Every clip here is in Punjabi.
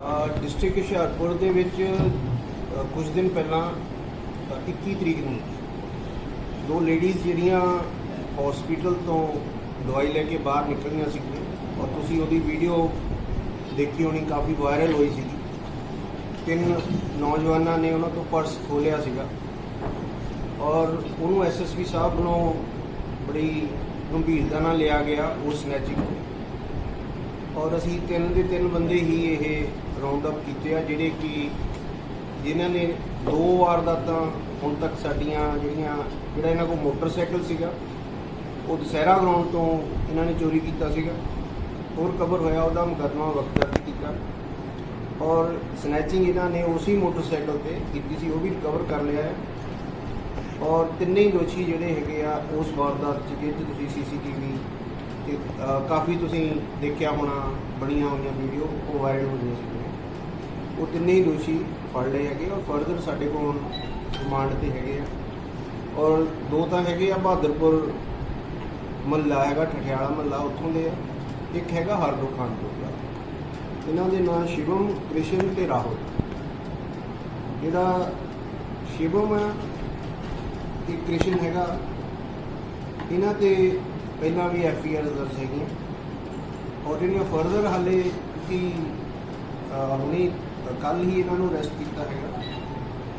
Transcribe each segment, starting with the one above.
ਡਿਸਟ੍ਰਿਕਟ ਹੁਸ਼ਿਆਰਪੁਰ ਦੇ ਵਿੱਚ ਅ, ਕੁਝ ਦਿਨ ਪਹਿਲਾਂ ਅ, 21 ਤਰੀਕ ਨੂੰ ਦੋ ਲੇਡੀਜ਼ ਜਿਹੜੀਆਂ ਹਸਪੀਟਲ ਤੋਂ ਦਵਾਈ ਲੈ ਕੇ ਬਾਹਰ ਨਿਕਲੀਆਂ ਸੀਗੀਆਂ ਔਰ ਤੁਸੀਂ ਉਹਦੀ ਵੀਡੀਓ ਦੇਖੀ ਹੋਣੀ ਕਾਫੀ ਵਾਇਰਲ ਹੋਈ ਸੀਗੀ। ਤਿੰਨ ਨੌਜਵਾਨਾਂ ਨੇ ਉਹਨਾਂ ਤੋਂ ਪਰਸ ਖੋਲਿਆ ਸੀਗਾ ਔਰ ਉਹਨੂੰ ਐਸਐਸਪੀ ਸਾਹਿਬ ਨੂੰ ਬੜੀ ਗੰਭੀਰਤਾ ਨਾਲ ਲਿਆ ਗਿਆ ਉਸ ਸਨੈਚਿੰਗ ਔਰ ਅਸੀਂ ਤਿੰਨ ਦੇ ਤਿੰਨ ਬੰਦੇ ਹੀ ਇਹ ਰਾਉਂਡ ਅਪ ਕੀਤੇ ਆ ਜਿਹੜੇ ਕਿ ਜਿਨ੍ਹਾਂ ਨੇ ਦੋ ਵਾਰ ਦਾ ਤਾਂ ਹੁਣ ਤੱਕ ਸਾਡੀਆਂ ਜਿਹੜੀਆਂ ਜਿਹੜਾ ਇਹਨਾਂ ਕੋਲ ਮੋਟਰਸਾਈਕਲ ਸੀਗਾ ਉਹ ਦੁਸਹਿਰਾ ਗਰਾਊਂਡ ਤੋਂ ਇਹਨਾਂ ਨੇ ਚੋਰੀ ਕੀਤਾ ਸੀਗਾ। ਹੋਰ ਕਵਰ ਹੋਇਆ ਉਹਦਾ ਮੁਕੱਦਮਾ ਵਕਤ ਦਰਜ ਕੀਤਾ। ਔਰ ਸਨੈਚਿੰਗ ਇਹਨਾਂ ਨੇ ਉਸੇ ਮੋਟਰਸਾਈਕਲ ਤੇ ਕੀਤੀ ਸੀ ਉਹ ਵੀ ਰਿਕਵਰ ਕਰ ਲਿਆ ਹੈ। ਔਰ ਤਿੰਨੇ ਹੀ ਦੋਸ਼ੀ ਜਿਹੜੇ ਹੈਗੇ ਆ ਉਸ ਵਾਰਦਾਤ 'ਚ ਜਿਹਦੇ 'ਚ ਤੁਸੀਂ ਸੀਸੀਟੀਵੀ ਤੇ ਅ, ਕਾਫੀ ਤੁਸੀਂ ਦੇਖਿਆ ਹੋਣਾ ਬਣੀਆਂ ਹੋਈਆਂ ਵੀਡੀਓ ਉਹ ਵਾਇਰਲ ਹੋ ਰਹੀਆਂ ਸੀ। ਉਹ ਤਿੰਨੇ ਹੀ ਦੋਸ਼ੀ ਫੜ ਲਏ ਹੈਗੇ ਔਰ ਫਰਦਰ ਸਾਡੇ ਕੋਲ ਰਿਮਾਂਡ ਤੇ ਹੈਗੇ ਆ। ਔਰ ਦੋ ਤਾਂ ਹੈਗੇ ਆ ਬਹਾਦਰਪੁਰ ਮਹੱਲਾ ਹੈਗਾ, ਠਠਿਆਲਾ ਮਹੱਲਾ ਉੱਥੋਂ ਦੇ ਆ। ਇੱਕ ਹੈਗਾ ਹਰਦੋ ਖਾਨਪੁਰ ਦਾ। ਇਹਨਾਂ ਦੇ ਨਾਂ ਸ਼ਿਵਮ, ਕ੍ਰਿਸ਼ਨ ਤੇ ਰਾਹੁਲ। ਜਿਹੜਾ ਸ਼ਿਵਮ ਆ ਤੇ ਕ੍ਰਿਸ਼ਨ ਹੈਗਾ। ਇਹਨਾਂ ਤੇ ਪਹਿਲਾਂ ਵੀ ਐਫ ਆਈ ਆਰ ਦਰਜ ਹੈਗੀਆਂ। ਔਰ ਜਿਹੜੀਆਂ ਫਰਦਰ ਹਾਲੇ ਕਿ ਹੁਣੇ ਕੱਲ ਹੀ ਇਹਨਾਂ ਨੂੰ ਅਰੈਸਟ ਕੀਤਾ ਹੈਗਾ।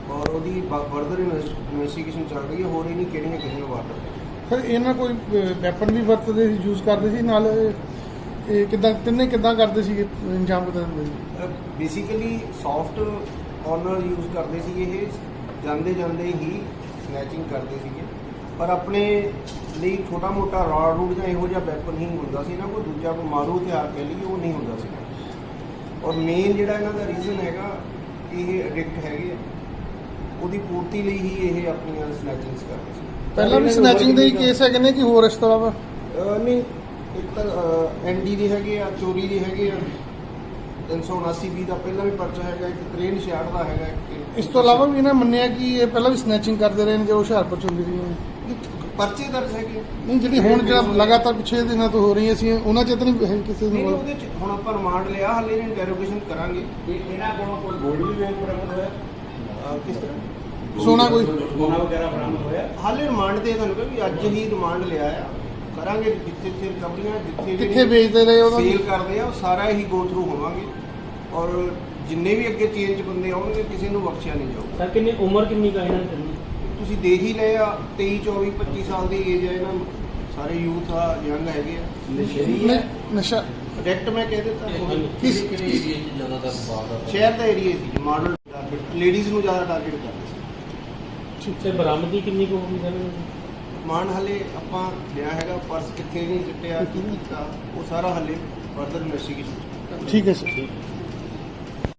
ਔਰ ਉਹਦੀ ਫਰਦਰ ਇਨਵੈਸਟੀਗੇਸ਼ਨ ਚੱਲ ਰਹੀ ਹੈ ਹੋਰ ਇਹਨੀ ਕਿਹੜੀਆਂ ਕਿਹੜੀਆਂ ਵਾਰਦਾਤਾਂ। ਸਰ ਇਹਨਾਂ ਕੋਈ ਵੈਪਨ ਵੀ ਵਰਤਦੇ ਸੀ ਯੂਜ਼ ਕਰਦੇ ਸੀ ਨਾਲ ਇਹ ਕਿਦਾਂ ਤਿੰਨੇ ਕਿਦਾਂ ਕਰਦੇ ਸੀਗੇ ਇੰਜਾਮ ਕਿਦਾਂ ਦਿੰਦੇ ਸੀ ਬੇਸਿਕਲੀ ਸੌਫਟ ਕਾਰਨਰ ਯੂਜ਼ ਕਰਦੇ ਸੀ ਇਹ ਜਾਂਦੇ ਜਾਂਦੇ ਹੀ ਸਨੈਚਿੰਗ ਕਰਦੇ ਸੀਗੇ। ਪਰ ਆਪਣੇ ਲਈ ਛੋਟਾ ਮੋਟਾ ਰਾਡ ਰੂਡ ਜਾਂ ਇਹੋ ਜਿਹਾ ਵੈਪਨ ਹੀ ਹੁੰਦਾ ਸੀ ਨਾ ਕੋਈ ਦੂਜਾ ਕੋਈ ਮਾਰੂ ਹਥਿਆਰ ਕਹਿ ਲਈਏ ਉਹ ਨਹੀਂ ਹੁੰਦਾ ਸੀ। ਔਰ ਮੇਨ ਜਿਹੜਾ ਇਹਨਾਂ ਦਾ ਰੀਜ਼ਨ ਹੈਗਾ ਇਹ ਐਡਿਕਟ ਹੈਗੇ ਆ। ਉਹਦੀ ਪੂਰਤੀ ਲਈ ਹੀ ਇਹ ਆਪਣੀਆਂ ਸਨੈਚਿੰਗਸ ਕਰਦੇ ਸੀ। ਪਹਿਲਾਂ ਵੀ ਸਨੈਚਿੰਗ ਦੇ ਹੀ ਕੇਸ ਹੈਗੇ ਨੇ ਕਿ ਹੋਰ ਇਸ ਤੋਂ ਇਲਾਵਾ ਅਹ ਨਹੀਂ ਇੱਕ ਤਾਂ ਐਨਡੀ ਦੇ ਹੈਗੇ ਆ ਚੋਰੀ ਦੇ ਹੈਗੇ ਆ। 379 ਬੀ ਦਾ ਪਹਿਲਾਂ ਵੀ ਪਰਚਾ ਹੈਗਾ ਇੱਕ ਕ੍ਰੇਨ ਸ਼ਾਟ ਦਾ ਹੈਗਾ ਇੱਕ- ਇਸ ਤੋਂ ਇਲਾਵਾ ਵੀ ਇਹਨਾਂ ਮੰਨਿਆ ਕਿ ਇਹ ਪਹਿਲਾਂ ਵੀ ਸਨੈਚਿੰਗ ਕਰਦੇ ਰਹੇ ਨੇ ਜੋ ਹੁਸ਼ਿਆਰਪੁਰ ਚ ਹੁੰਦੀ ਰਹੀ ਹੈ। ਪਰਚੇ ਦਰਜ ਹੈਗੇ। ਨਹੀਂ ਜਿਹੜੀ ਹੁਣ ਜਿਹੜਾ ਲਗਾਤਾਰ ਪਿਛੇ ਦਿਨਾਂ ਤੋਂ ਹੋ ਰਹੀ ਸੀ ਉਹਨਾਂ ਚ ਤਾਂ ਨਹੀਂ ਕਿਸੇ ਨਹੀਂ ਨੂੰ ਉਹਦੇ ਚ ਹੁਣ ਆਪਾਂ ਰਿਮਾਂਡ ਲਿਆ ਹਾਲੇ ਇੰਟਰੋਗੇਸ਼ਨ ਕਰਾਂਗੇ। ਇਹ ਇਹਨਾਂ ਕੋਲੋਂ ਕੋਈ ਗੋਲਡ ਵੀ ਵੇਚ ਬਰਾਮਦ ਹੋਇਆ? ਕਿਸ ਤਰ੍ਹਾਂ? ਸੋਨਾ ਕੋਈ? ਸੋਨਾ ਵਗੈਰਾ ਬਰਾਮਦ ਹੋਇਆ? ਹਾਲੇ ਰਿਮਾਂਡ ਤੇ ਤੁਹਾਨੂੰ ਵੀ ਅੱਜ ਹੀ ਰਿਮਾਂਡ ਲਿਆ ਆ। ਕਰਾਂਗੇ ਜਿੱਥੇ ਜਿੱਥੇ ਰਿਕਵਰੀਆਂ ਜਿੱਥੇ ਵੀ ਕਿੱਥੇ ਵੇਚਦੇ ਰਹੇ ਉਹਨਾਂ ਸੇਲ ਨੂੰ ਕਰਦੇ ਆ ਉਹ ਸਾਰਾ ਹੀ ਗੋ ਥਰੂ ਹੋਵਾਂਗੇ ਔਰ ਜਿੰਨੇ ਵੀ ਅੱਗੇ ਚੇਂਜ ਬੰਦੇ ਆਉਣਗੇ ਕਿਸੇ ਨੂੰ ਬਖਸ਼ਿਆ ਨਹੀਂ ਜਾਊਗਾ। ਸਰ ਕਿੰਨੀ ਉਮਰ ਕਿੰਨੀ ਕਾ ਇਹਨਾਂ ਦੀ ਤੁਸੀਂ ਦੇਖ ਹੀ ਲਏ ਆ 23 24 25 ਸਾਲ ਦੀ ਏਜ ਹੈ ਇਹਨਾਂ ਨੂੰ। ਸਾਰੇ ਯੂਥ ਆ ਯੰਗ ਹੈਗੇ ਆ। ਨਸ਼ੇੜੀ ਨਹੀਂ, ਨਸ਼ਾ ਡਾਇਰੈਕਟ ਮੈਂ ਕਹਿ ਦਿੱਤਾ। ਕਿਸ ਕਿਹੜੇ ਏਰੀਆ 'ਚ ਜ਼ਿਆਦਾਤਰ ਵਾਰਦਾਤ ਸ਼ਹਿਰ ਦਾ ਏਰੀਆ ਸੀ ਮਾਡਲ ਲੇਡੀਜ਼ ਨੂੰ ਜ਼ਿਆਦਾ ਟਾਰਗੇਟ ਕਰਦੇ ਸੀ। ਤੇ ਬਰਾਮਦੀ ਕਿੰਨੀ ਕੁ ਹੋਈ ਸਰ? ਮਾਨ ਹਲੇ ਆਪਾਂ ਲਿਆ ਹੈਗਾ, ਪਰਸ ਕਿੱਥੇ ਨਹੀਂ ਸਿੱਟਿਆ, ਕੀ ਕੀਤਾ, ਉਹ ਸਾਰਾ ਹਲੇ ਫਰਦਰ ਇਨਵੈਸਟੀਗੇਸ਼ਨ ਠੀਕ ਹੈ, ਸਰ।